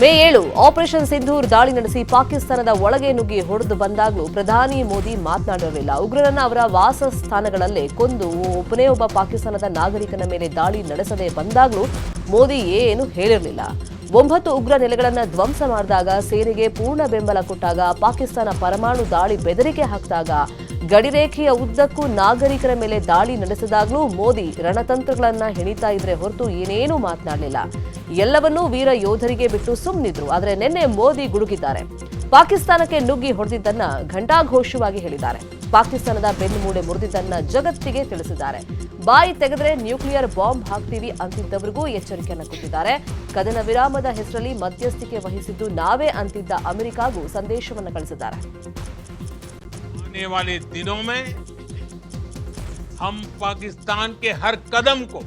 ಮೇ ಏಳು ಆಪರೇಷನ್ ಸಿಂಧೂರ್ ದಾಳಿ ನಡೆಸಿ ಪಾಕಿಸ್ತಾನದ ಒಳಗೆ ನುಗ್ಗಿ ಹೊಡೆದು ಬಂದಾಗಲೂ ಪ್ರಧಾನಿ ಮೋದಿ ಮಾತನಾಡಿರಲಿಲ್ಲ ಉಗ್ರರನ್ನ ಅವರ ವಾಸಸ್ಥಾನಗಳಲ್ಲೇ ಕೊಂದು ಒಬ್ಬನೇ ಒಬ್ಬ ಪಾಕಿಸ್ತಾನದ ನಾಗರಿಕನ ಮೇಲೆ ದಾಳಿ ನಡೆಸದೆ ಬಂದಾಗಲೂ ಮೋದಿ ಏನು ಹೇಳಿರಲಿಲ್ಲ. ಒಂಬತ್ತು ಉಗ್ರ ನೆಲೆಗಳನ್ನು ಧ್ವಂಸ ಮಾಡಿದಾಗ ಸೇನೆಗೆ ಪೂರ್ಣ ಬೆಂಬಲ ಕೊಟ್ಟಾಗ ಪಾಕಿಸ್ತಾನ ಪರಮಾಣು ದಾಳಿ ಬೆದರಿಕೆ ಹಾಕಿದಾಗ ಗಡಿರೇಖೆಯ ಉದ್ದಕ್ಕೂ ನಾಗರಿಕರ ಮೇಲೆ ದಾಳಿ ನಡೆಸಿದಾಗಲೂ ಮೋದಿ ರಣತಂತ್ರಗಳನ್ನ ಹೆಣಿತಾ ಇದ್ರೆ ಹೊರತು ಏನೇನೂ ಮಾತನಾಡಲಿಲ್ಲ. ಎಲ್ಲವನ್ನೂ ವೀರ ಯೋಧರಿಗೆ ಬಿಟ್ಟು ಸುಮ್ಮನಿದ್ರು ಆದರೆ ನಿನ್ನೆ ಮೋದಿ ಗುಡುಗಿದ್ದಾರೆ ಪಾಕಿಸ್ತಾನಕ್ಕೆ ನುಗ್ಗಿ ಹೊಡೆದಿದ್ದನ್ನ ಘಂಟಾಘೋಷವಾಗಿ ಹೇಳಿದ್ದಾರೆ ಪಾಕಿಸ್ತಾನದ ಬೆನ್ನುಮೂಳೆ ಮುರಿದಿದ್ದನ್ನ ಜಗತ್ತಿಗೆ ತಿಳಿಸಿದ್ದಾರೆ ಬಾಯಿ ತೆಗೆದ್ರೆ ನ್ಯೂಕ್ಲಿಯರ್ ಬಾಂಬ್ ಹಾಕ್ತೀವಿ ಅಂತಿದ್ದವರಿಗೂ ಎಚ್ಚರಿಕೆಯನ್ನು ಕೊಟ್ಟಿದ್ದಾರೆ ಕದನ ವಿರಾಮದ ಹೆಸರಲ್ಲಿ ಮಧ್ಯಸ್ಥಿಕೆ ವಹಿಸಿದ್ದು ನಾವೇ ಅಂತಿದ್ದ ಅಮೆರಿಕಾಗೂ ಸಂದೇಶವನ್ನು ಕಳಿಸಿದ್ದಾರೆ आने वाले दिनों में हम पाकिस्तान के हर कदम को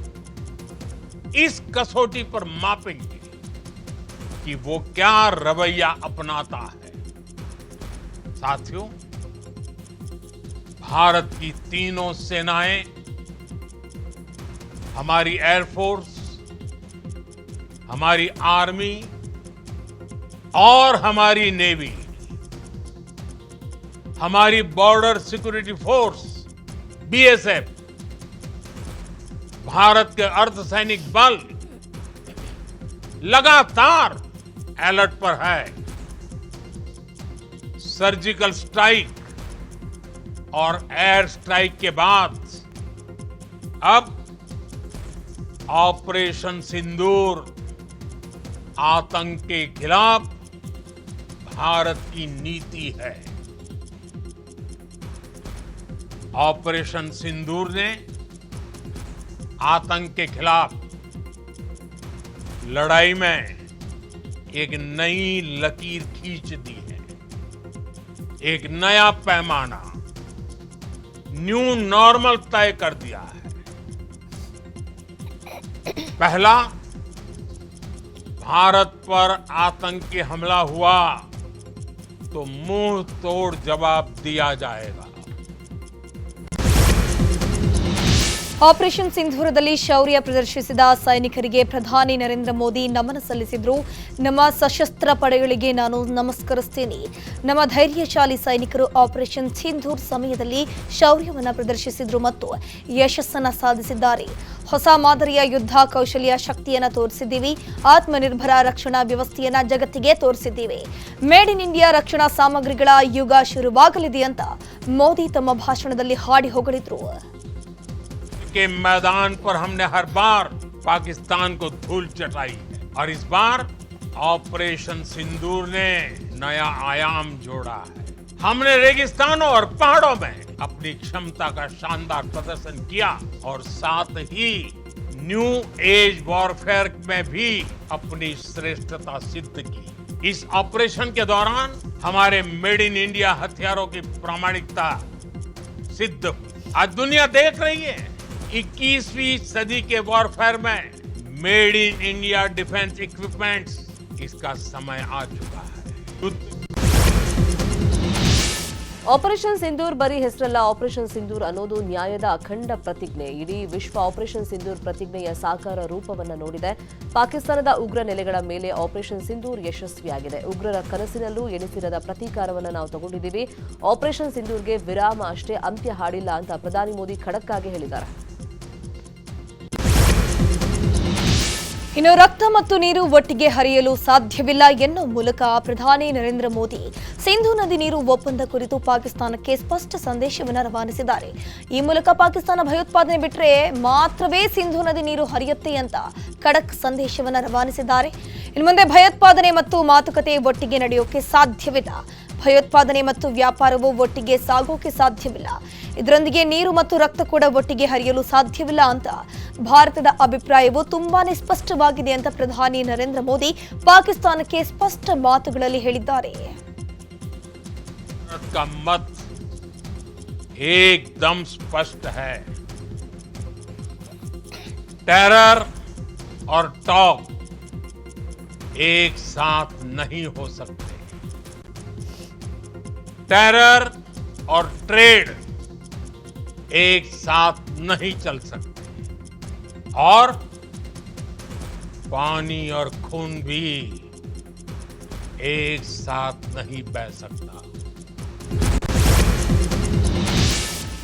इस कसौटी पर मापेंगे कि वो क्या रवैया अपनाता है। साथियों, भारत की तीनों सेनाएँ, हमारी एयरफोर्स हमारी आर्मी और हमारी नेवी हमारी border security force BSF Bharat के अर्धसैनिक बल लगातार अलर्ट पर है। सर्जिकल स्ट्राइक और एयर स्ट्राइक के बाद अब ऑपरेशन सिंदूर आतंक के खिलाफ भारत की नीति है। ऑपरेशन सिंदूर ने आतंक के खिलाफ लड़ाई में एक नई लकीर खींच दी है। एक नया पैमाना न्यू नॉर्मल तय कर दिया है। पहला, भारत पर आतंकी हमला हुआ तो मुँह तोड़ जवाब दिया जाएगा। ಆಪರೇಷನ್ ಸಿಂಧೂರದಲ್ಲಿ ಶೌರ್ಯ ಪ್ರದರ್ಶಿಸಿದ ಸೈನಿಕರಿಗೆ ಪ್ರಧಾನಿ ನರೇಂದ್ರ ಮೋದಿ ನಮನ ಸಲ್ಲಿಸಿದ್ರು. ನಮ್ಮ ಸಶಸ್ತ್ರ ಪಡೆಗಳಿಗೆ ನಾನು ನಮಸ್ಕರಿಸ್ತೇನೆ. ನಮ್ಮ ಧೈರ್ಯಶಾಲಿ ಸೈನಿಕರು ಆಪರೇಷನ್ ಸಿಂಧೂರ್ ಸಮಯದಲ್ಲಿ ಶೌರ್ಯವನ್ನು ಪ್ರದರ್ಶಿಸಿದ್ರು ಮತ್ತು ಯಶಸ್ಸನ್ನು ಸಾಧಿಸಿದ್ದಾರೆ. ಹೊಸ ಮಾದರಿಯ ಯುದ್ಧ ಕೌಶಲ್ಯ ಶಕ್ತಿಯನ್ನು ತೋರಿಸಿದ್ದೀವಿ. ಆತ್ಮನಿರ್ಭರ ರಕ್ಷಣಾ ವ್ಯವಸ್ಥೆಯನ್ನು ಜಗತ್ತಿಗೆ ತೋರಿಸಿದ್ದೀವಿ. ಮೇಡ್ ಇನ್ ಇಂಡಿಯಾ ರಕ್ಷಣಾ ಸಾಮಗ್ರಿಗಳ ಯುಗ ಶುರುವಾಗಲಿದೆ ಅಂತ ಮೋದಿ ತಮ್ಮ ಭಾಷಣದಲ್ಲಿ ಹಾಡಿ ಹೊಗಳಿದ್ರು. के मैदान पर हमने हर बार पाकिस्तान को धूल चटाई है और इस बार ऑपरेशन सिंदूर ने नया आयाम जोड़ा है। हमने रेगिस्तानों और पहाड़ों में अपनी क्षमता का शानदार प्रदर्शन किया और साथ ही न्यू एज वॉरफेयर में भी अपनी श्रेष्ठता सिद्ध की। इस ऑपरेशन के दौरान हमारे मेड इन इंडिया हथियारों की प्रामाणिकता सिद्ध आज दुनिया देख रही है। 21वीं सदी के वॉरफेयर में made in India defence equipments इसका समय आ चुका है युद्ध ಆಪರೇಷನ್ ಸಿಂಧೂರ್ ಬರೀ ಹೆಸರಲ್ಲ ಆಪರೇಷನ್ ಸಿಂಧೂರ್ ಅನ್ನೋದು ನ್ಯಾಯದ ಅಖಂಡ ಪ್ರತಿಜ್ಞೆ ಇಡೀ ವಿಶ್ವ ಆಪರೇಷನ್ ಸಿಂಧೂರ್ ಪ್ರತಿಜ್ಞೆಯ ಸಾಕಾರ ರೂಪವನ್ನ ನೋಡಿದೆ ಪಾಕಿಸ್ತಾನದ ಉಗ್ರ ನೆಲೆಗಳ ಮೇಲೆ ಆಪರೇಷನ್ ಸಿಂಧೂರ್ ಯಶಸ್ವಿಯಾಗಿದೆ ಉಗ್ರರ ಕನಸಿನಲ್ಲೂ ಎಣಿಸಿರದ ಪ್ರತೀಕಾರವನ್ನು ನಾವು ತಗೊಂಡಿದ್ದೀವಿ ಆಪರೇಷನ್ ಸಿಂಧೂರ್ಗೆ ವಿರಾಮ ಅಷ್ಟೇ ಅಂತ್ಯ ಹಾಡಿಲ್ಲ ಅಂತ ಪ್ರಧಾನಿ ಮೋದಿ ಖಡಕ್ ಆಗಿ ಹೇಳಿದ್ದಾರೆ ಇನ್ನು ರಕ್ತ ಮತ್ತು ನೀರು ಒಟ್ಟಿಗೆ ಹರಿಯಲು ಸಾಧ್ಯವಿಲ್ಲ ಎನ್ನುವ ಮೂಲಕ ಪ್ರಧಾನಿ ನರೇಂದ್ರ ಮೋದಿ ಸಿಂಧು ನದಿ ನೀರು ಒಪ್ಪಂದ ಕುರಿತು ಪಾಕಿಸ್ತಾನಕ್ಕೆ ಸ್ಪಷ್ಟ ಸಂದೇಶವನ್ನು ರವಾನಿಸಿದ್ದಾರೆ. ಈ ಮೂಲಕ ಪಾಕಿಸ್ತಾನ ಭಯೋತ್ಪಾದನೆ ಬಿಟ್ಟರೆ ಮಾತ್ರವೇ ಸಿಂಧು ನದಿ ನೀರು ಹರಿಯುತ್ತೆ ಅಂತ ಖಡಕ್ ಸಂದೇಶವನ್ನು ರವಾನಿಸಿದ್ದಾರೆ. ಇನ್ನು ಮುಂದೆ ಭಯೋತ್ಪಾದನೆ ಮತ್ತು ಮಾತುಕತೆ ಒಟ್ಟಿಗೆ ನಡೆಯೋಕೆ ಸಾಧ್ಯವಿಲ್ಲ. ಭಯೋತ್ಪಾದನೆ ಮತ್ತು ವ್ಯಾಪಾರವು ಒಟ್ಟಿಗೆ ಸಾಗೋಕೆ ಸಾಧ್ಯವಿಲ್ಲ ಇದರೊಂದಿಗೆ ನೀರು ಮತ್ತು ರಕ್ತ ಕೂಡ ಒಟ್ಟಿಗೆ ಹರಿಯಲು ಸಾಧ್ಯವಿಲ್ಲ ಅಂತ ಭಾರತದ ಅಭಿಪ್ರಾಯವು ತುಂಬಾನೇ ಸ್ಪಷ್ಟವಾಗಿದೆ ಅಂತ ಪ್ರಧಾನಿ ನರೇಂದ್ರ ಮೋದಿ ಪಾಕಿಸ್ತಾನಕ್ಕೆ ಸ್ಪಷ್ಟ ಮಾತುಗಳಲ್ಲಿ ಹೇಳಿದ್ದಾರೆ भारत का मत एकदम स्पष्ट है टेरर और टॉक एक साथ नहीं हो सकते टेरर और ट्रेड एक साथ नहीं चल सकते। और पानी और खून भी एक साथ नहीं बह सकता।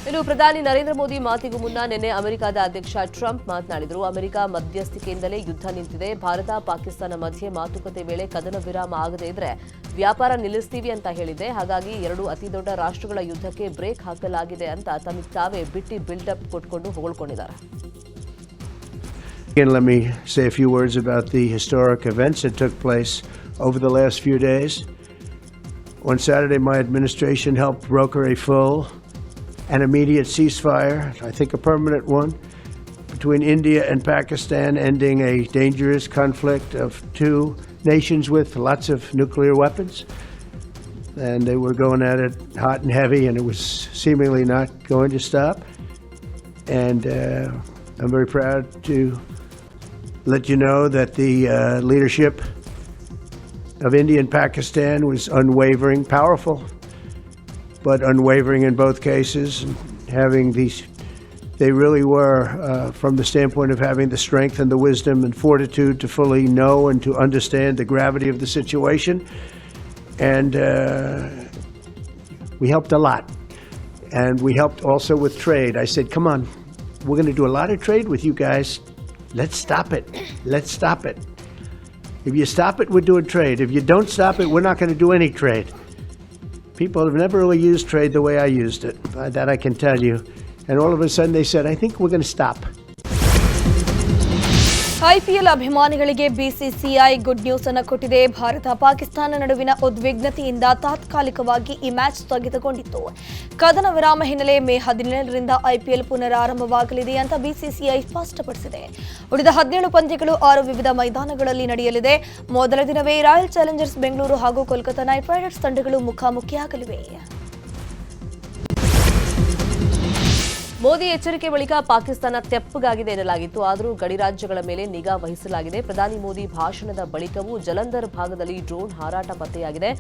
ಇನ್ನು ಪ್ರಧಾನಿ ನರೇಂದ್ರ ಮೋದಿ ಮಾತಿಗೂ ಮುನ್ನ ನಿನ್ನೆ ಅಮೆರಿಕದ ಅಧ್ಯಕ್ಷ ಟ್ರಂಪ್ ಮಾತನಾಡಿದರು. ಅಮೆರಿಕ ಮಧ್ಯಸ್ಥಿಕೆಯಿಂದಲೇ ಯುದ್ಧ ನಿಂತಿದೆ. ಭಾರತ ಪಾಕಿಸ್ತಾನ ಮಧ್ಯೆ ಮಾತುಕತೆ ವೇಳೆ ಕದನ ವಿರಾಮ ಆಗದೇ ಇದ್ರೆ ವ್ಯಾಪಾರ ನಿಲ್ಲಿಸ್ತೀವಿ ಅಂತ ಹೇಳಿದೆ. ಹಾಗಾಗಿ ಎರಡು ಅತಿದೊಡ್ಡ ರಾಷ್ಟ್ರಗಳ ಯುದ್ಧಕ್ಕೆ ಬ್ರೇಕ್ ಹಾಕಲಾಗಿದೆ ಅಂತ ತಮಗೆ ತಾವೇ ಬಿಟ್ಟಿ ಬಿಲ್ಡಪ್ ಕೊಟ್ಕೊಂಡು ಹೊಗಳ್ಕೊಂಡಿದ್ದಾರೆ. Again, let me say a few words about the historic events that took place over the last few days. On Saturday, my administration helped broker a full and immediate ceasefire, I think a permanent one, between India and Pakistan, ending a dangerous conflict of two nations with lots of nuclear weapons. And they were going at it hot and heavy, and it was seemingly not going to stop. And uh, I'm very proud to let you know that the uh, leadership of India and Pakistan was unwavering, powerful, but unwavering in both cases. Having these, they really were, uh, from the standpoint of having the strength and the wisdom and fortitude to fully know and to understand the gravity of the situation. And uh, we helped a lot. And we helped also with trade. I said, come on, we're going to do a lot of trade with you guys. Let's stop it. Let's stop it. If you stop it, we're doing trade. If you don't stop it, we're not going to do any trade. People have never really used trade the way I used it. That I can tell you. And all of a sudden they said, I think we're going to stop. IPL ಅಭಿಮಾನಿಗಳಿಗೆ BCCI good news ಅನ್ನು ಕೊಟ್ಟಿದೆ. ಭಾರತ ಪಾಕಿಸ್ತಾನ ನಡುವಿನ ಉದ್ವಿಗ್ನತೆಯಿಂದ ತಾತ್ಕಾಲಿಕವಾಗಿ ಈ match ಸ್ಥಗಿತಗೊಂಡಿತ್ತು. ಕದನ ವಿರಾಮ ಹಿನ್ನೆಲೆ ಮೇ ಹದಿನೇಳರಿಂದ ಐಪಿಎಲ್ ಪುನರಾರಂಭವಾಗಲಿದೆ ಅಂತ ಬಿಸಿಸಿಐ ಸ್ಪಷ್ಟಪಡಿಸಿದೆ. ಉಳಿದ ಹದಿನೇಳು ಪಂದ್ಯಗಳು ಆರು ವಿವಿಧ ಮೈದಾನಗಳಲ್ಲಿ ನಡೆಯಲಿದೆ. ಮೊದಲ ದಿನವೇ ರಾಯಲ್ ಚಾಲೆಂಜರ್ಸ್ ಬೆಂಗಳೂರು ಹಾಗೂ ಕೋಲ್ಕತಾ ನೈಟ್ ರೈಡರ್ಸ್ ತಂಡಗಳು ಮುಖಾಮುಖಿಯಾಗಲಿವೆ. ಮೋದಿ ಎಚ್ಚರಿಕೆ ಬಳಿಕ ಪಾಕಿಸ್ತಾನ ತೆಪ್ಪಗಾಗಿದೆ ಎನ್ನಲಾಗಿತ್ತು. ಆದರೂ ಗಡಿ ರಾಜ್ಯಗಳ ಮೇಲೆ ನಿಗಾ ವಹಿಸಲಾಗಿದೆ. ಪ್ರಧಾನಿ ಮೋದಿ ಭಾಷಣದ ಬಳಿಕವೂ ಜಲಂಧರ್ ಭಾಗದಲ್ಲಿ ಡ್ರೋನ್ ಹಾರಾಟ ಪತ್ತೆಯಾಗಿದೆ.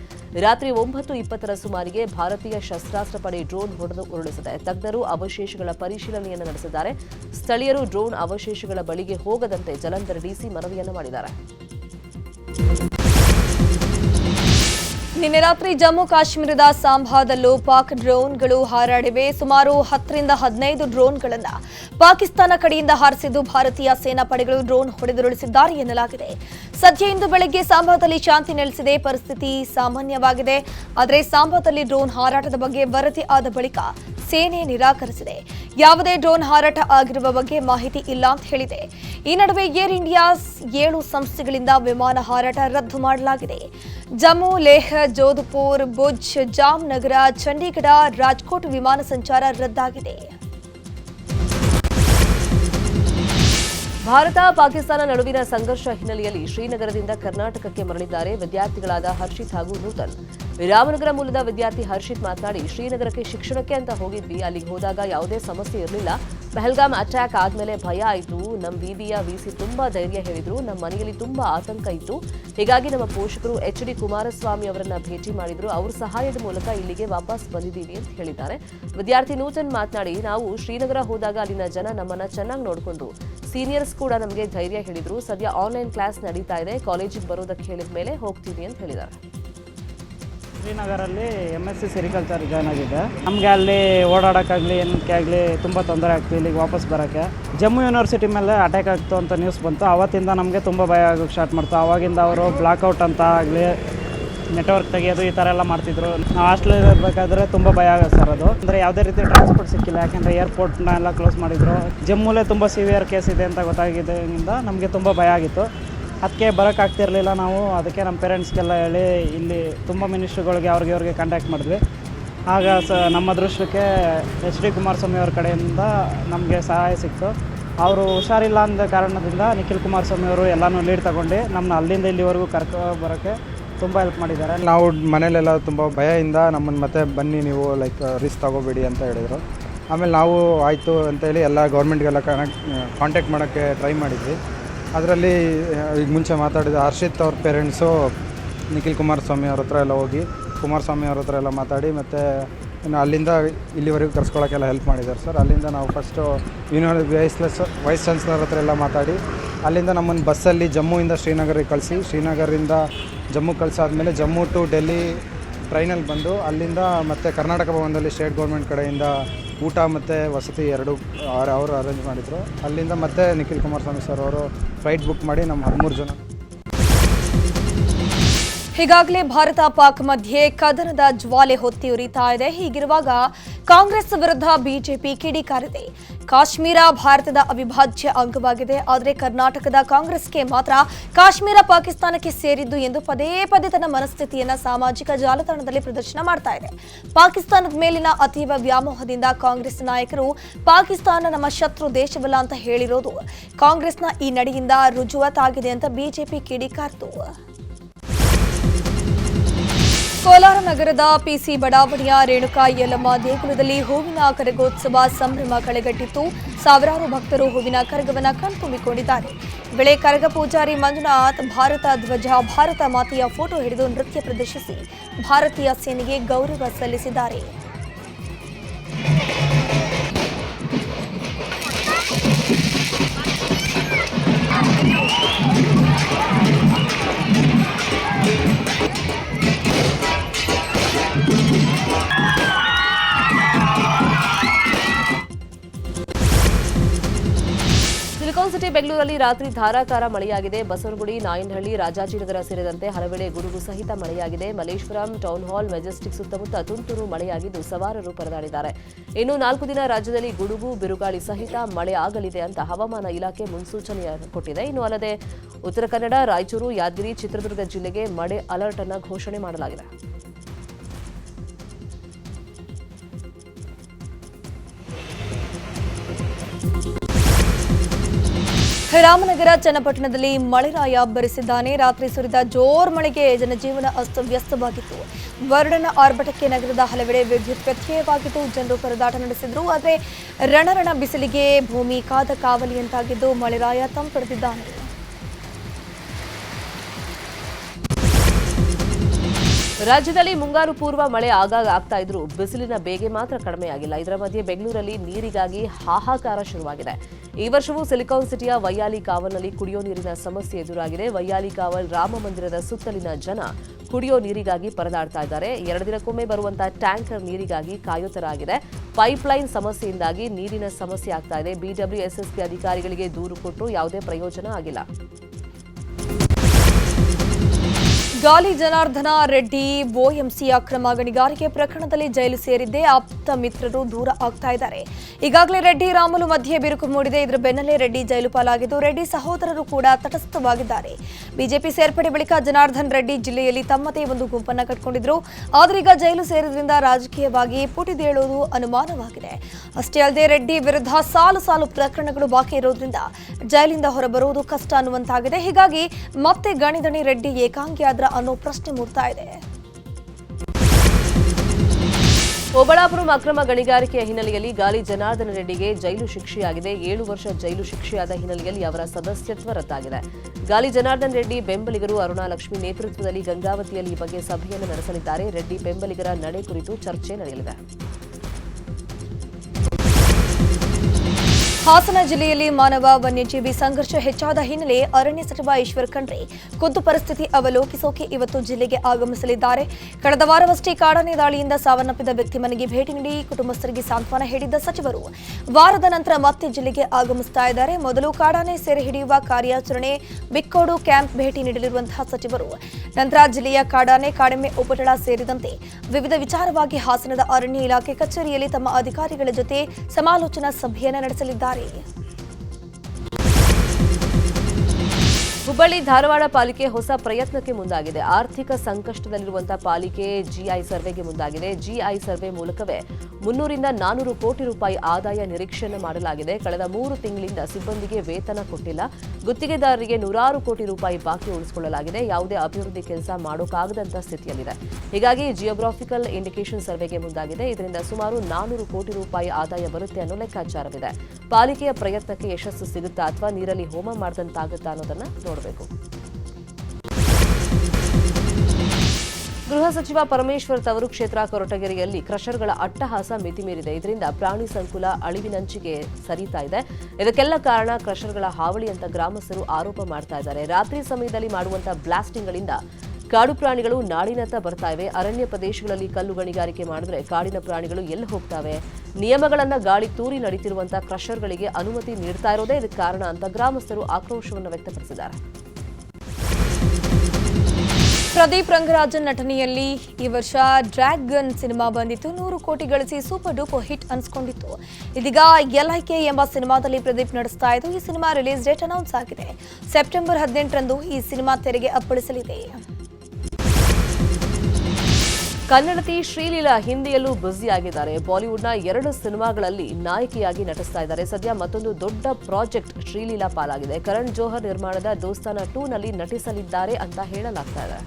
ರಾತ್ರಿ ಒಂಬತ್ತು ಇಪ್ಪತ್ತರ ಸುಮಾರಿಗೆ ಭಾರತೀಯ ಶಸ್ತ್ರಾಸ್ತ್ರ ಪಡೆ ಡ್ರೋನ್ ಹೊಡೆದು ಉರುಳಿಸಿದೆ. ತಜ್ಞರು ಅವಶೇಷಗಳ ಪರಿಶೀಲನೆಯನ್ನು ನಡೆಸಿದ್ದಾರೆ. ಸ್ಥಳೀಯರು ಡ್ರೋನ್ ಅವಶೇಷಗಳ ಬಳಿಗೆ ಹೋಗದಂತೆ ಜಲಂಧರ್ ಡಿಸಿ ಮನವಿಯನ್ನು ಮಾಡಿದ್ದಾರೆ. ನಿನ್ನೆ ರಾತ್ರಿ ಜಮ್ಮು ಕಾಶ್ಮೀರದ ಸಾಂಬಾದಲ್ಲೂ ಪಾಕ್ ಡ್ರೋನ್ಗಳು ಹಾರಾಡಿವೆ. ಸುಮಾರು ಹತ್ತರಿಂದ ಹದಿನೈದು ಡ್ರೋನ್ಗಳನ್ನು ಪಾಕಿಸ್ತಾನ ಕಡೆಯಿಂದ ಹಾರಿಸಿದ್ದು ಭಾರತೀಯ ಸೇನಾ ಪಡೆಗಳು ಡ್ರೋನ್ ಹೊಡೆದುರುಳಿಸಿದ್ದಾರೆ ಎನ್ನಲಾಗಿದೆ. ಸದ್ಯ ಇಂದು ಬೆಳಗ್ಗೆ ಸಾಂಬಾದಲ್ಲಿ ಶಾಂತಿ ನೆಲೆಸಿದೆ. ಪರಿಸ್ಥಿತಿ ಸಾಮಾನ್ಯವಾಗಿದೆ. ಆದರೆ ಸಾಂಬಾದಲ್ಲಿ ಡ್ರೋನ್ ಹಾರಾಟದ ಬಗ್ಗೆ ವರದಿ ಆದ ಬಳಿಕ ಸೇನೆ ನಿರಾಕರಿಸಿದೆ. ಯಾವುದೇ ಡ್ರೋನ್ ಹಾರಾಟ ಆಗಿರುವ ಬಗ್ಗೆ ಮಾಹಿತಿ ಇಲ್ಲ ಅಂತ ಹೇಳಿದೆ. ಈ ನಡುವೆ ಏರ್ ಇಂಡಿಯಾ ಏಳು ಸಂಸ್ಥೆಗಳಿಂದ ವಿಮಾನ ಹಾರಾಟ ರದ್ದು ಮಾಡಲಾಗಿದೆ. ಜಮ್ಮು, ಲೇಹ್, ಜೋಧ್ಪುರ್, ಭುಜ್, ಜಾಮ್ನಗರ, ಚಂಡೀಗಢ, ರಾಜ್ಕೋಟ್ ವಿಮಾನ ಸಂಚಾರ ರದ್ದಾಗಿದೆ. ಭಾರತ ಪಾಕಿಸ್ತಾನ ನಡುವಿನ ಸಂಘರ್ಷ ಹಿನ್ನೆಲೆಯಲ್ಲಿ ಶ್ರೀನಗರದಿಂದ ಕರ್ನಾಟಕಕ್ಕೆ ಮರಳಿದ್ದಾರೆ ವಿದ್ಯಾರ್ಥಿಗಳಾದ ಹರ್ಷಿತ್ ಹಾಗೂ ನೂತನ್. ರಾಮನಗರ ಮೂಲದ ವಿದ್ಯಾರ್ಥಿ ಹರ್ಷಿತ್ ಮಾತನಾಡಿ, ಶ್ರೀನಗರಕ್ಕೆ ಶಿಕ್ಷಣಕ್ಕೆ ಅಂತ ಹೋಗಿದ್ವಿ, ಅಲ್ಲಿಗೆ ಹೋದಾಗ ಯಾವುದೇ ಸಮಸ್ಯೆ ಇರಲಿಲ್ಲ. ಪಹಲ್ಗಾಮ್ ಅಟ್ಯಾಕ್ ಆದ್ಮೇಲೆ ಭಯ ಆಯಿತು. ನಮ್ಮ ಬೀದಿಯ ವಿಸಿ ತುಂಬಾ ಧೈರ್ಯ ಹೇಳಿದ್ರು. ನಮ್ಮ ಮನೆಯಲ್ಲಿ ತುಂಬಾ ಆತಂಕ ಇತ್ತು. ಹೀಗಾಗಿ ನಮ್ಮ ಪೋಷಕರು ಎಚ್ ಡಿ ಕುಮಾರಸ್ವಾಮಿ ಅವರನ್ನ ಭೇಟಿ ಮಾಡಿದ್ರು. ಅವ್ರ ಸಹಾಯದ ಮೂಲಕ ಇಲ್ಲಿಗೆ ವಾಪಸ್ ಬಂದಿದ್ದೀವಿ ಅಂತ ಹೇಳಿದ್ದಾರೆ. ವಿದ್ಯಾರ್ಥಿ ನೂತನ್ ಮಾತನಾಡಿ, ನಾವು ಶ್ರೀನಗರ ಹೋದಾಗ ಅಲ್ಲಿನ ಜನ ನಮ್ಮನ್ನ ಚೆನ್ನಾಗಿ ನೋಡಿಕೊಂಡ್ರು ಸೀನಿಯರ್ಸ್ ಕೂಡ ನಮಗೆ ಧೈರ್ಯ ಹೇಳಿದ್ರು. ಸದ್ಯ ಆನ್ಲೈನ್ ಕ್ಲಾಸ್ ನಡೀತಾ ಇದೆ. ಕಾಲೇಜಿಗೆ ಬರೋದಕ್ಕೆ ಹೇಳಿದ ಮೇಲೆ ಹೋಗ್ತೀವಿ ಅಂತ ಹೇಳಿದ್ದಾರೆ. ಶ್ರೀನಗರಲ್ಲಿ M S C sericulture join ಆಗಿದೆ. ನಮಗೆ ಅಲ್ಲಿ ಓಡಾಡೋಕ್ಕಾಗಲಿ, ಏನಕ್ಕೆ ಆಗಲಿ ತುಂಬ ತೊಂದರೆ ಆಗ್ತು ಇಲ್ಲಿಗೆ ವಾಪಸ್ ಬರೋಕ್ಕೆ. ಜಮ್ಮು ಯೂನಿವರ್ಸಿಟಿ ಮೇಲೆ ಅಟ್ಯಾಕ್ ಆಗ್ತು ಅಂತ ನ್ಯೂಸ್ ಬಂತು. ಅವತ್ತಿಂದ ನಮಗೆ ತುಂಬ ಭಯ ಆಗೋಕ್ಕೆ ಸ್ಟಾರ್ಟ್ ಮಾಡ್ತು. ಆವಾಗಿಂದ ಅವರು ಬ್ಲಾಕ್ಔಟ್ ಅಂತ ಆಗಲಿ ನೆಟ್ವರ್ಕ್ ತೆಗೆಯೋದು ಈ ಥರ ಎಲ್ಲ ಮಾಡ್ತಿದ್ರು. ನಾವು ಹಾಸ್ಟೆಲ್ ಇರಬೇಕಾದ್ರೆ ತುಂಬ ಭಯ ಆಗುತ್ತೆ ಸರ್ ಅದು. ಅಂದರೆ ಯಾವುದೇ ರೀತಿ ಟ್ರಾನ್ಸ್ಪೋರ್ಟ್ ಸಿಕ್ಕಿಲ್ಲ. ಯಾಕೆಂದರೆ ಏರ್ಪೋರ್ಟ್ನ ಎಲ್ಲ ಕ್ಲೋಸ್ ಮಾಡಿದ್ರು. ಜಮ್ಮುಲೇ ತುಂಬ ಸಿವಿಯರ್ ಕೇಸ್ ಇದೆ ಅಂತ ಗೊತ್ತಾಗಿದ್ದರಿಂದ ನಮಗೆ ತುಂಬ ಭಯ ಆಗಿತ್ತು. ಅದಕ್ಕೆ ಬರೋಕ್ಕಾಗ್ತಿರ್ಲಿಲ್ಲ ನಾವು. ಅದಕ್ಕೆ ನಮ್ಮ ಪೇರೆಂಟ್ಸ್ಗೆಲ್ಲ ಹೇಳಿ ಇಲ್ಲಿ ತುಂಬ ಮಿನಿಸ್ಟ್ರುಗಳಿಗೆ ಅವ್ರಿಗೆ ಅವ್ರಿಗೆ ಕಾಂಟ್ಯಾಕ್ಟ್ ಮಾಡಿದ್ವಿ. ಆಗ ಸ ನಮ್ಮ ಅದೃಷ್ಟಕ್ಕೆ ಎಚ್ ಡಿ ಕುಮಾರಸ್ವಾಮಿ ಅವ್ರ ಕಡೆಯಿಂದ ನಮಗೆ ಸಹಾಯ ಸಿಕ್ತು. ಅವರು ಹುಷಾರಿಲ್ಲ ಅಂದ ಕಾರಣದಿಂದ ನಿಖಿಲ್ ಕುಮಾರಸ್ವಾಮಿ ಅವರು ಎಲ್ಲನೂ ಲೀಡ್ ತಗೊಂಡು ನಮ್ಮನ್ನ ಅಲ್ಲಿಂದ ಇಲ್ಲಿವರೆಗೂ ಕರ್ಕೊ ಬರೋಕ್ಕೆ ತುಂಬ ಹೆಲ್ಪ್ ಮಾಡಿದ್ದಾರೆ. ನಾವು ಮನೇಲೆಲ್ಲ ತುಂಬ ಭಯದಿಂದ ನಮ್ಮನ್ನು ಮತ್ತೆ ಬನ್ನಿ ನೀವು ಲೈಕ್ ರಿಸ್ಕ್ ತಗೋಬೇಡಿ ಅಂತ ಹೇಳಿದರು. ಆಮೇಲೆ ನಾವು ಆಯಿತು ಅಂತೇಳಿ ಎಲ್ಲ ಗೌರ್ಮೆಂಟ್ಗೆಲ್ಲ ಕನೆಕ್ಟ್ ಕಾಂಟ್ಯಾಕ್ಟ್ ಮಾಡೋಕ್ಕೆ ಟ್ರೈ ಮಾಡಿದ್ವಿ. ಅದರಲ್ಲಿ ಈಗ ಮುಂಚೆ ಮಾತಾಡಿದ ಹರ್ಷಿತ್ ಅವ್ರ ಪೇರೆಂಟ್ಸು ನಿಖಿಲ್ ಕುಮಾರಸ್ವಾಮಿ ಅವ್ರ ಹತ್ರ ಎಲ್ಲ ಹೋಗಿ, ಕುಮಾರಸ್ವಾಮಿ ಅವ್ರ ಹತ್ರ ಎಲ್ಲ ಮಾತಾಡಿ ಮತ್ತು ಇನ್ನು ಅಲ್ಲಿಂದ ಇಲ್ಲಿವರೆಗೂ ಕರ್ಸ್ಕೊಳ್ಳೋಕ್ಕೆಲ್ಲ ಹೆಲ್ಪ್ ಮಾಡಿದ್ದಾರೆ ಸರ್ ಅಲ್ಲಿಂದ ನಾವು ಫಸ್ಟು ಯೂನಿವರ್ ವೈಸ್ ವೈಸ್ ಚಾನ್ಸಲರ್ ಹತ್ರ ಎಲ್ಲ ಮಾತಾಡಿ, ಅಲ್ಲಿಂದ ನಮ್ಮನ್ನು ಬಸ್ಸಲ್ಲಿ ಜಮ್ಮುವಿಂದ ಶ್ರೀನಗರಿಗೆ ಕಳಿಸಿ ಶ್ರೀನಗರಿಂದ ಜಮ್ಮು ಕಳಿಸಾದ್ಮೇಲೆ ಜಮ್ಮು ಟು ಡೆಲ್ಲಿ ಟ್ರೈನಲ್ಲಿ ಬಂದು ಅಲ್ಲಿಂದ ಮತ್ತೆ ಕರ್ನಾಟಕ ಭವನದಲ್ಲಿ ಸ್ಟೇಟ್ ಗೌರ್ಮೆಂಟ್ ಕಡೆಯಿಂದ ಊಟ ಮತ್ತು ವಸತಿ ಎರಡು ಅವ್ರು- ಅರೇಂಜ್ ಮಾಡಿದರು. ಅಲ್ಲಿಂದ ಮತ್ತೆ ನಿಖಿಲ್ ಕುಮಾರಸ್ವಾಮಿ ಸರ್ ಅವರು ಫ್ಲೈಟ್ ಬುಕ್ ಮಾಡಿ ನಮ್ಮ ಹದಿಮೂರು ಜನ ಹೀಗಾಗಲೇ ಭಾರತ ಪಾಕ್ ಮಧ್ಯೆ ಕದನದ ಜ್ವಾಲೆ ಹೊತ್ತಿ ಉರಿತಾ ಇದೆ. ಹೀಗಿರುವಾಗ ಕಾಂಗ್ರೆಸ್ ವಿರುದ್ಧ ಬಿಜೆಪಿ ಕಿಡಿಕಾರಿದೆ ಕಾಶ್ಮೀರ ಭಾರತದ ಅವಿಭಾಜ್ಯ ಅಂಗವಾಗಿದೆ. ಆದರೆ ಕರ್ನಾಟಕದ ಕಾಂಗ್ರೆಸ್ಗೆ ಮಾತ್ರ ಕಾಶ್ಮೀರ ಪಾಕಿಸ್ತಾನಕ್ಕೆ ಸೇರಿದ್ದು ಎಂದು ಪದೇ ಪದೇ ತನ್ನ ಮನಸ್ಥಿತಿಯನ್ನು ಸಾಮಾಜಿಕ ಜಾಲತಾಣದಲ್ಲಿ ಪ್ರದರ್ಶನ ಮಾಡ್ತಾ ಇದೆ. ಪಾಕಿಸ್ತಾನದ ಮೇಲಿನ ಅತೀವ ವ್ಯಾಮೋಹದಿಂದ ಕಾಂಗ್ರೆಸ್ ನಾಯಕರು ಪಾಕಿಸ್ತಾನ ನಮ್ಮ ಶತ್ರು ದೇಶವಲ್ಲ ಅಂತ ಹೇಳಿರೋದು. ಕಾಂಗ್ರೆಸ್ನ ಈ ನಡೆಯಿಂದ ರುಜುವಾತಾಗಿದೆ ಅಂತ ಬಿಜೆಪಿ ಕಿಡಿಕಾರ್ತು ಕೋಲಾರ ನಗರದ ಪಿಸಿ ಬಡಾವಣೆಯ ರೇಣುಕಾ ಯಲ್ಲಮ್ಮ ದೇಗುಲದಲ್ಲಿ ಹೂವಿನ ಕರಗೋತ್ಸವ ಸಂಭ್ರಮ ಕಳೆಗಟ್ಟಿತ್ತು. ಸಾವಿರಾರು ಭಕ್ತರು ಹೂವಿನ ಕರಗವನ್ನು ಕಣ್ತುಂಬಿಕೊಂಡಿದ್ದಾರೆ. ಬೆಳೆ ಕರಗ ಪೂಜಾರಿ ಮಂಜುನಾಥ್ ಭಾರತ ಧ್ವಜ, ಭಾರತ ಮಾತೆಯ ಫೋಟೋ ಹಿಡಿದು ನೃತ್ಯ ಪ್ರದರ್ಶಿಸಿ, ಭಾರತೀಯ ಸೇನೆಗೆ ಗೌರವ ಸಲ್ಲಿಸಿದ್ದಾರೆ. ಸಿಟಿ ಬೆಂಗಳೂರಲ್ಲಿ ರಾತ್ರಿ ಧಾರಾಕಾರ ಮಳೆಯಾಗಿದೆ. ಬಸವನಗುಡಿ ನಾಯನಹಳ್ಳಿ ರಾಜಾಜಿನಗರ ಸೇರಿದಂತೆ ಹಲವೆಡೆ ಗುಡುಗು ಸಹಿತ ಮಳೆಯಾಗಿದೆ. ಮಲೇಶ್ವರಂ ಟೌನ್ ಹಾಲ್, ಮೆಜೆಸ್ಟಿಕ್ ಸುತ್ತಮುತ್ತ ತುಂತುರು ಮಳೆಯಾಗಿದ್ದು ಸವಾರರು ಪರದಾಡಿದ್ದಾರೆ. ಇನ್ನು ನಾಲ್ಕು ದಿನ ರಾಜ್ಯದಲ್ಲಿ ಗುಡುಗು, ಬಿರುಗಾಳಿ ಸಹಿತ ಮಳೆ ಆಗಲಿದೆ ಅಂತ ಹವಾಮಾನ ಇಲಾಖೆ ಮುನ್ಸೂಚನೆ ಕೊಟ್ಟಿದೆ. ಇನ್ನು ಅಲ್ಲದೆ ಉತ್ತರ ಕನ್ನಡ, ರಾಯಚೂರು, ಯಾದಗಿರಿ, ಚಿತ್ರದುರ್ಗ ಜಿಲ್ಲೆಗೆ ಮಳೆ ಅಲರ್ಟ್ ಅನ್ನು ಘೋಷಣೆ ಮಾಡಲಾಗಿದೆ. ರಾಮನಗರ ಚನ್ನಪಟ್ಟಣದಲ್ಲಿ ಮಳೆರಾಯ ಬರಿಸಿದ್ದಾನೆ. ರಾತ್ರಿ ಸುರಿದ ಜೋರ್ ಮಳೆಗೆ ಜನಜೀವನ ಅಸ್ತವ್ಯಸ್ತವಾಗಿತ್ತು ವರ್ಣನ ಆರ್ಭಟಕ್ಕೆ ನಗರದ ಹಲವೆಡೆ ವಿದ್ಯುತ್ ವ್ಯತ್ಯಯವಾಗಿದ್ದು, ಜನರು ಪರದಾಟ ನಡೆಸಿದ್ರು. ಆದರೆ ರಣರಣ ಬಿಸಿಲಿಗೆ ಭೂಮಿ ಕಾದ ಕಾವಲಿಯಂತಾಗಿದ್ದು ಮಳೆರಾಯ ತಂಪಡೆದಿದ್ದಾನೆ. ರಾಜ್ಯದಲ್ಲಿ ಮುಂಗಾರು ಪೂರ್ವ ಮಳೆ ಆಗಾಗ ಆಗ್ತಾ ಇದ್ರೂ ಬಿಸಿಲಿನ ಬೇಗೆ ಮಾತ್ರ ಕಡಿಮೆಯಾಗಿಲ್ಲ. ಇದರ ಮಧ್ಯೆ ಬೆಂಗಳೂರಲ್ಲಿ ನೀರಿಗಾಗಿ ಹಾಹಾಕಾರ ಶುರುವಾಗಿದೆ. ಈ ವರ್ಷವೂ ಸಿಲಿಕಾನ್ ಸಿಟಿಯ ವೈಯಾಲಿ ಕಾವಲ್ನಲ್ಲಿ ಕುಡಿಯೋ ನೀರಿನ ಸಮಸ್ಯೆ ಎದುರಾಗಿದೆ. ವೈಯಾಲಿ ಕಾವಲ್ ರಾಮ ಮಂದಿರದ ಸುತ್ತಲಿನ ಜನ ಕುಡಿಯೋ ನೀರಿಗಾಗಿ ಪರದಾಡ್ತಾ ಇದ್ದಾರೆ. ಎರಡು ದಿನಕ್ಕೊಮ್ಮೆ ಬರುವಂತಹ ಟ್ಯಾಂಕರ್ ನೀರಿಗಾಗಿ ಕಾಯೋತರಾಗಿದೆ. ಪೈಪ್ಲೈನ್ ಸಮಸ್ಯೆಯಿಂದಾಗಿ ನೀರಿನ ಸಮಸ್ಯೆ ಆಗ್ತಾ ಇದೆ. ಬಿಡಬ್ಲ್ಯೂಎಸ್ಎಸ್ಪಿ ಅಧಿಕಾರಿಗಳಿಗೆ ದೂರು ಕೊಟ್ಟರು ಯಾವುದೇ ಪ್ರಯೋಜನ ಆಗಿಲ್ಲ. ಗಾಲಿ ಜನಾರ್ದನ ರೆಡ್ಡಿ ಓಎಂಸಿ ಅಕ್ರಮ ಗಣಿಗಾರಿಕೆ ಪ್ರಕರಣದಲ್ಲಿ ಜೈಲು ಸೇರಿದ್ದೇ ಆಪ್ತ ಮಿತ್ರರು ದೂರ ಆಗ್ತಾ ಇದ್ದಾರೆ. ಈಗಾಗಲೇ ರೆಡ್ಡಿ ರಾಮುಲು ಮಧ್ಯೆ ಬಿರುಕು ಮೂಡಿದೆ. ಇದರ ಬೆನ್ನಲ್ಲೇ ರೆಡ್ಡಿ ಜೈಲು ಪಾಲಾಗಿದ್ದು ರೆಡ್ಡಿ ಸಹೋದರರು ಕೂಡ ತಟಸ್ಥವಾಗಿದ್ದಾರೆ. ಬಿಜೆಪಿ ಸೇರ್ಪಡೆ ಬಳಿಕ ಜನಾರ್ದನ್ ರೆಡ್ಡಿ ಜಿಲ್ಲೆಯಲ್ಲಿ ತಮ್ಮದೇ ಒಂದು ಗುಂಪನ್ನ ಕಟ್ಕೊಂಡಿದ್ರು. ಆದರೀಗ ಜೈಲು ಸೇರಿದ್ರಿಂದ ರಾಜಕೀಯವಾಗಿ ಪುಟಿದೇಳುವುದು ಅನುಮಾನವಾಗಿದೆ. ಅಷ್ಟೇ ಅಲ್ಲದೆ ರೆಡ್ಡಿ ವಿರುದ್ಧ ಸಾಲು ಸಾಲು ಪ್ರಕರಣಗಳು ಬಾಕಿ ಇರೋದ್ರಿಂದ ಜೈಲಿಂದ ಹೊರಬರುವುದು ಕಷ್ಟ ಅನ್ನುವಂತಾಗಿದೆ. ಹೀಗಾಗಿ ಮತ್ತೆ ಗಣಿದಣಿ ರೆಡ್ಡಿ ಏಕಾಂಗಿಯಾದ್ರ ಅನ್ನೋ ಪ್ರಶ್ನೆ ಮೂಡ್ತಾ ಇದೆ. ಓಬಳಾಪುರಂ ಅಕ್ರಮ ಗಣಿಗಾರಿಕೆಯ ಹಿನ್ನೆಲೆಯಲ್ಲಿ ಗಾಲಿ ಜನಾರ್ದನ ರೆಡ್ಡಿಗೆ ಜೈಲು ಶಿಕ್ಷೆಯಾಗಿದೆ. ಏಳು ವರ್ಷ ಜೈಲು ಶಿಕ್ಷೆಯಾದ ಹಿನ್ನೆಲೆಯಲ್ಲಿ ಅವರ ಸದಸ್ಯತ್ವ ರದ್ದಾಗಿದೆ. ಗಾಲಿ ಜನಾರ್ದನ ರೆಡ್ಡಿ ಬೆಂಬಲಿಗರು ಅರುಣಾಲಕ್ಷ್ಮಿ ನೇತೃತ್ವದಲ್ಲಿ ಗಂಗಾವತಿಯಲ್ಲಿ ಈ ಬಗ್ಗೆ ಸಭೆಯನ್ನು ನಡೆಸಲಿದ್ದಾರೆ. ರೆಡ್ಡಿ ಬೆಂಬಲಿಗರ ನಡೆ ಕುರಿತು ಚರ್ಚೆ ನಡೆಯಲಿದೆ. ಹಾಸನ ಜಿಲ್ಲೆಯಲ್ಲಿ ಮಾನವ ವನ್ಯಜೀವಿ ಸಂಘರ್ಷ ಹೆಚ್ಚಾದ ಹಿನ್ನೆಲೆ ಅರಣ್ಯ ಸಚಿವ ಈಶ್ವರ್ ಖಂಡ್ರೆ ಖುದ್ದು ಪರಿಸ್ಥಿತಿ ಅವಲೋಕಿಸೋಕೆ ಇವತ್ತು ಜಿಲ್ಲೆಗೆ ಆಗಮಿಸಲಿದ್ದಾರೆ. ಕಳೆದ ವಾರವಷ್ಟೇ ಕಾಡಾನೆ ದಾಳಿಯಿಂದ ಸಾವನ್ನಪ್ಪಿದ ವ್ಯಕ್ತಿ ಮನೆಗೆ ಭೇಟಿ ನೀಡಿ ಕುಟುಂಬಸ್ಥರಿಗೆ ಸಾಂತ್ವನ ಹೇಳಿದ್ದ ಸಚಿವರು, ವಾರದ ನಂತರ ಮತ್ತೆ ಜಿಲ್ಲೆಗೆ ಆಗಮಿಸ್ತಾ ಇದ್ದಾರೆ. ಮೊದಲು ಕಾಡಾನೆ ಸೆರೆ ಹಿಡಿಯುವ ಕಾರ್ಯಾಚರಣೆ, ಬಿಕ್ಕೋಡು ಕ್ಯಾಂಪ್ ಭೇಟಿ ನೀಡಲಿರುವಂತಹ ಸಚಿವರು. ನಂತರ ಜಿಲ್ಲೆಯ ಕಾಡಾನೆ, ಕಾಡೆಮ್ಮೆ ಉಪಟಳ ಸೇರಿದಂತೆ ವಿವಿಧ ವಿಚಾರವಾಗಿ ಹಾಸನದ ಅರಣ್ಯ ಇಲಾಖೆ ಕಚೇರಿಯಲ್ಲಿ ತಮ್ಮ ಅಧಿಕಾರಿಗಳ ಜೊತೆ ಸಮಾಲೋಚನಾ ಸಭೆಯನ್ನು ನಡೆಸಲಿದ್ದಾರೆ. ಹುಬ್ಬಳ್ಳಿ ಧಾರವಾಡ ಪಾಲಿಕೆ ಹೊಸ ಪ್ರಯತ್ನಕ್ಕೆ ಮುಂದಾಗಿದೆ. ಆರ್ಥಿಕ ಸಂಕಷ್ಟದಲ್ಲಿರುವಂತಹ ಪಾಲಿಕೆ ಜಿಐ ಸರ್ವೆಗೆ ಮುಂದಾಗಿದೆ. ಜಿಐ ಸರ್ವೆ ಮೂಲಕವೇ ಮುನ್ನೂರಿಂದ ನಾನೂರು ಕೋಟಿ ರೂಪಾಯಿ ಆದಾಯ ನಿರೀಕ್ಷೆಯನ್ನು ಮಾಡಲಾಗಿದೆ. ಕಳೆದ ಮೂರು ತಿಂಗಳಿಂದ ಸಿಬ್ಬಂದಿಗೆ ವೇತನ ಕೊಟ್ಟಿಲ್ಲ. ಗುತ್ತಿಗೆದಾರರಿಗೆ ನೂರಾರು ಕೋಟಿ ರೂಪಾಯಿ ಬಾಕಿ ಉಳಿಸಿಕೊಳ್ಳಲಾಗಿದೆ. ಯಾವುದೇ ಅಭಿವೃದ್ಧಿ ಕೆಲಸ ಮಾಡೋಕ್ಕಾಗದಂತ ಸ್ಥಿತಿಯಲ್ಲಿದೆ. ಹೀಗಾಗಿ ಜಿಯೋಗ್ರಾಫಿಕಲ್ ಇಂಡಿಕೇಶನ್ ಸರ್ವೆಗೆ ಮುಂದಾಗಿದೆ. ಇದರಿಂದ ಸುಮಾರು ನಾನೂರು ಕೋಟಿ ರೂಪಾಯಿ ಆದಾಯ ಬರುತ್ತೆ ಅನ್ನೋ ಲೆಕ್ಕಾಚಾರವಿದೆ. ಪಾಲಿಕೆಯ ಪ್ರಯತ್ನಕ್ಕೆ ಯಶಸ್ಸು ಸಿಗುತ್ತಾ ಅಥವಾ ನೀರಲ್ಲಿ ಹೋಮ ಮಾಡಿದಂತಾಗುತ್ತಾ ಅನ್ನೋದನ್ನ ನೋಡಬೇಕು. ಗೃಹ ಸಚಿವ ಪರಮೇಶ್ವರ್ ತವರು ಕ್ಷೇತ್ರ ಕೊರಟಗೆರೆಯಲ್ಲಿ ಕ್ರಷರ್ಗಳ ಅಟ್ಟಹಾಸ ಮಿತಿಮೀರಿದೆ. ಇದರಿಂದ ಪ್ರಾಣಿ ಸಂಕುಲ ಅಳಿವಿನಂಚಿಗೆ ಸರಿತಾ ಇದೆ. ಇದಕ್ಕೆಲ್ಲ ಕಾರಣ ಕ್ರಷರ್ಗಳ ಹಾವಳಿ ಅಂತ ಗ್ರಾಮಸ್ಥರು ಆರೋಪ ಮಾಡ್ತಾ ಇದ್ದಾರೆ. ರಾತ್ರಿ ಸಮಯದಲ್ಲಿ ಮಾಡುವಂತಹ ಬ್ಲಾಸ್ಟಿಂಗ್ಗಳಿಂದ ಕಾಡು ಪ್ರಾಣಿಗಳು ನಾಡಿನತ್ತ ಬರ್ತಾ ಇವೆ. ಅರಣ್ಯ ಪ್ರದೇಶಗಳಲ್ಲಿ ಕಲ್ಲು ಗಣಿಗಾರಿಕೆ ಮಾಡಿದ್ರೆ ಕಾಡಿನ ಪ್ರಾಣಿಗಳು ಎಲ್ಲಿ ಹೋಗ್ತವೆ? ನಿಯಮಗಳನ್ನ ಗಾಳಿ ತೂರಿ ನಡೀತಿರುವಂತಹ ಕ್ರಷರ್ಗಳಿಗೆ ಅನುಮತಿ ನೀಡ್ತಾ ಇರೋದೇ ಇದಕ್ಕೆ ಕಾರಣ ಅಂತ ಗ್ರಾಮಸ್ಥರು ಆಕ್ರೋಶವನ್ನು ವ್ಯಕ್ತಪಡಿಸಿದ್ದಾರೆ. ಪ್ರದೀಪ್ ರಂಗರಾಜನ್ ನಟನೆಯಲ್ಲಿ ಈ ವರ್ಷ ಡ್ರ್ಯಾಗನ್ ಸಿನಿಮಾ ಬಂದಿತ್ತು. ನೂರು ಕೋಟಿ ಗಳಿಸಿ ಸೂಪರ್ ಡೂಪರ್ ಹಿಟ್ ಅನ್ಸ್ಕೊಂಡಿತ್ತು. ಇದೀಗ ಎಲ್ಐಕೆ ಎಂಬ ಸಿನಿಮಾದಲ್ಲಿ ಪ್ರದೀಪ್ ನಡೆಸ್ತಾ ಇದ್ದು, ಈ ಸಿನಿಮಾ ರಿಲೀಸ್ ಡೇಟ್ ಅನೌನ್ಸ್ ಆಗಿದೆ. ಸೆಪ್ಟೆಂಬರ್ ಹದಿನೆಂಟರಂದು ಈ ಸಿನಿಮಾ ತೆರೆಗೆ ಅಪ್ಪಳಿಸಲಿದೆ. ಕನ್ನಡತಿ ಶ್ರೀಲೀಲಾ ಹಿಂದಿಯಲ್ಲೂ ಬ್ಯುಸಿ ಆಗಿದ್ದಾರೆ ಬಾಲಿವುಡ್ನ ಎರಡು ಸಿನಿಮಾಗಳಲ್ಲಿ ನಾಯಕಿಯಾಗಿ ನಟಿಸ್ತಾ ಇದ್ದಾರೆ. ಸದ್ಯ ಮತ್ತೊಂದು ದೊಡ್ಡ ಪ್ರಾಜೆಕ್ಟ್ ಶ್ರೀಲೀಲಾ ಪಾಲಾಗಿದೆ. ಕರಣ್ ಜೋಹರ್ ನಿರ್ಮಾಣದ ದೋಸ್ತಾನ ಟೂನಲ್ಲಿ ನಟಿಸಲಿದ್ದಾರೆ ಅಂತ ಹೇಳಲಾಗ್ತಾ ಇದೆ.